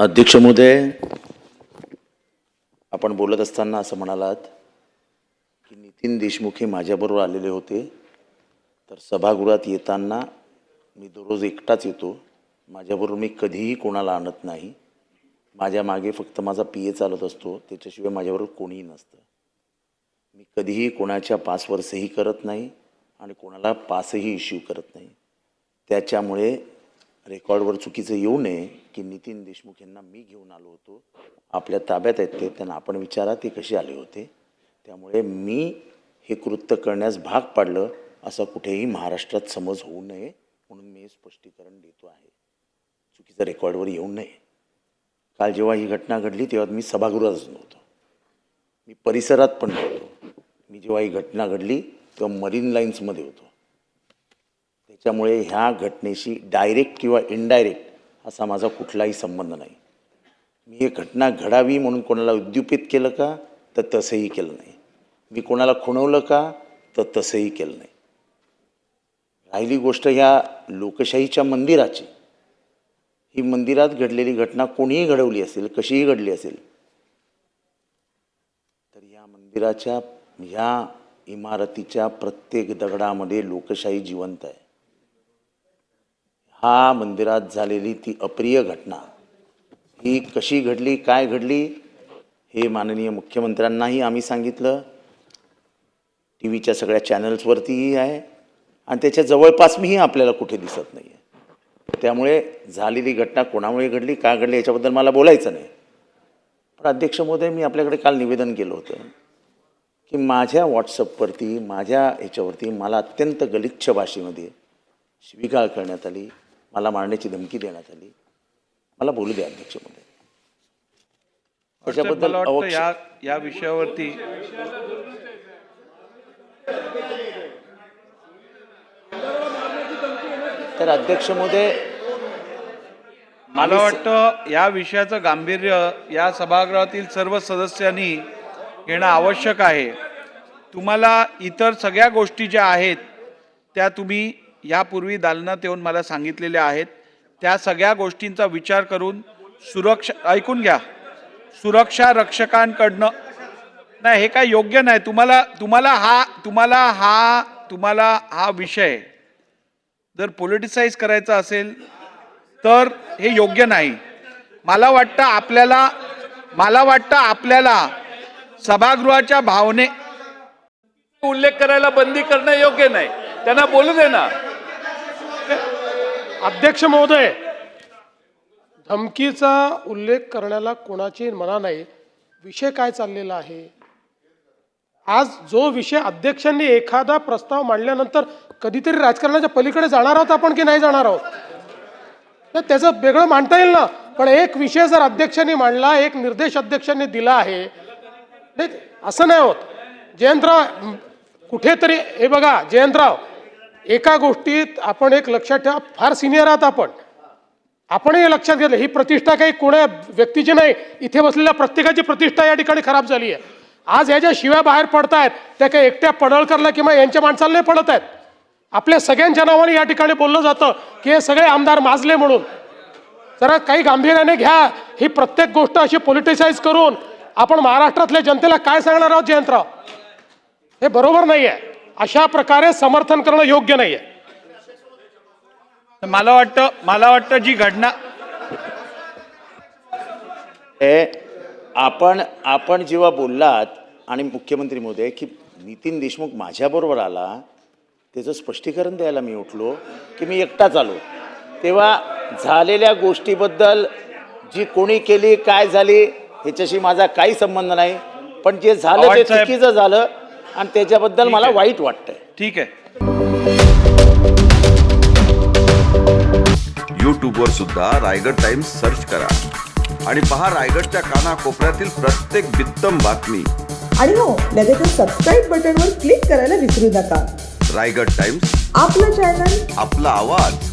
अध्यक्ष महोदय आपण बोलत असताना असं म्हणालात की नितीन देशमुख हे माझ्याबरोबर आलेले होते. तर सभागृहात येताना मी दररोज एकटाच येतो. माझ्याबरोबर मी कधीही कोणाला आणत नाही. माझ्या मागे फक्त माझा पी ए चालत असतो. त्याच्याशिवाय माझ्याबरोबर कोणीही नसतं. मी कधीही कोणाच्या पासवर सही करत नाही आणि कोणाला पासही इश्यू करत नाही. त्याच्यामुळे रेकॉर्डवर चुकीचं येऊ नये की नितीन देशमुख यांना मी घेऊन आलो होतो. आपल्या ताब्यात आहेत ते त्यांना आपण विचारा ते कसे आले होते. त्यामुळे मी हे कृत्य करण्यास भाग पाडलं असं कुठेही महाराष्ट्रात समज होऊ नये म्हणून मी हे स्पष्टीकरण देतो आहे. चुकीचं रेकॉर्डवर येऊ नये. काल जेव्हा ही घटना घडली तेव्हा मी सभागृहातच नव्हतो. मी परिसरात पण नव्हतो. मी जेव्हा ही घटना घडली तेव्हा मरीन लाईन्समध्ये होतो. त्याच्यामुळे ह्या घटनेशी डायरेक्ट किंवा इनडायरेक्ट असा माझा कुठलाही संबंध नाही. मी ही घटना घडावी म्हणून कोणाला उद्युपित केलं का तर तसंही केलं नाही. मी कोणाला खुणवलं का तर तसंही केलं नाही. राहिली गोष्ट ह्या लोकशाहीच्या मंदिराची. ही मंदिरात घडलेली घटना कोणीही घडवली असेल कशीही घडली असेल तर या मंदिराच्या ह्या इमारतीच्या प्रत्येक दगडामध्ये लोकशाही जिवंत आहे. हा मंदिरात झालेली ती अप्रिय घटना. ही कशी घडली काय घडली हे माननीय मुख्यमंत्र्यांनाही आम्ही सांगितलं. टी व्हीच्या सगळ्या चॅनल्सवरतीही आहे आणि त्याच्या जवळपास मीही आपल्याला कुठे दिसत नाही आहे त्यामुळे झालेली घटना कोणामुळे घडली का घडली याच्याबद्दल मला बोलायचं नाही. पण अध्यक्ष महोदय मी आपल्याकडे काल निवेदन केलं होतं की माझ्या व्हॉट्सअपवरती माझ्या ह्याच्यावरती मला अत्यंत गलिच्छ भाषेमध्ये शिविगाळ करण्यात आली. मला मारण्याची धमकी देण्यात आली. मला बोलू द्या अध्यक्ष महोदय त्याच्याबद्दल या विषयावरती तर अध्यक्ष महोदय मला वाटतं या विषयाचं गांभीर्य या सभागृहातील सर्व सदस्यांनी घेणं आवश्यक आहे. तुम्हाला इतर सगळ्या गोष्टी ज्या आहेत त्या तुम्ही यापूर्वी दालनात येऊन मला सांगितलेल्या आहेत. त्या सगळ्या गोष्टींचा विचार करून सुरक्षा ऐकून घ्या. सुरक्षा रक्षकांकडनं नाही हे काय योग्य नाही. तुम्हाला तुम्हाला हा तुम्हाला हा तुम्हाला हा विषय जर पॉलिटिसाइज करायचा असेल तर हे योग्य नाही. मला वाटतं आपल्याला मला वाटतं आपल्याला सभागृहाच्या भावने उल्लेख करायला बंदी करणं योग्य नाही. त्यांना बोलू दे ना. अध्यक्ष महोदय धमकीचा उल्लेख करण्याला कोणाची मना नाही. विषय काय चाललेला आहे? आज जो विषय अध्यक्षांनी एखादा प्रस्ताव मांडल्यानंतर कधीतरी राजकारणाच्या पलीकडे जाणार आहोत आपण की नाही जाणार आहोत? त्याचं वेगळं मांडता येईल ना. पण एक विषय जर अध्यक्षांनी मांडला एक निर्देश अध्यक्षांनी दिला आहे असं नाही होत. जयंतराव कुठेतरी हे बघा जयंतराव एका गोष्टीत आपण एक लक्षात ठेवा फार सिनियर आहात आपण. आपणही हे लक्षात घेतलं ही प्रतिष्ठा काही कोण्या व्यक्तीची नाही. इथे बसलेल्या प्रत्येकाची प्रतिष्ठा या ठिकाणी खराब झाली आहे. आज ह्या ज्या शिव्या बाहेर पडतायत त्या काही एकट्या पडळकरला किंवा यांच्या माणसाला नाही पडत आहेत. आपल्या सगळ्यांच्या नावाने या ठिकाणी बोललं जातं की हे सगळे आमदार माजले म्हणून. जरा काही गांभीर्याने घ्या ही प्रत्येक गोष्ट अशी पॉलिटिसाईज करून आपण महाराष्ट्रातल्या जनतेला काय सांगणार आहोत जयंतराव? हे बरोबर नाही आहे अशा प्रकारे समर्थन करणं योग्य नाही आहे मला वाटतं मला वाटतं जी घटना हे आपण आपण जेव्हा बोललात आणि मुख्यमंत्री महोदय की नितीन देशमुख माझ्याबरोबर आला त्याचं स्पष्टीकरण द्यायला मी उठलो की मी एकटाच आलो. तेव्हा झालेल्या गोष्टीबद्दल जी कोणी केली काय झाली ह्याच्याशी माझा काही संबंध नाही. पण जे झालं ते चुकीचं झालं. आणि त्याच्याबद्दल मला. वाईट वाटतंय. ठीक आहे. यूट्यूबवर सुद्धा रायगड टाइम्स सर्च करा. आणि पहा रायगडच्या कानाकोपऱ्यातील प्रत्येक बित्तम बातमी. आणि हो लगेचच सबस्क्राईब बटनवर क्लिक करायला विसरू नका. रायगड टाइम्स आपलं चॅनल आपला आवाज.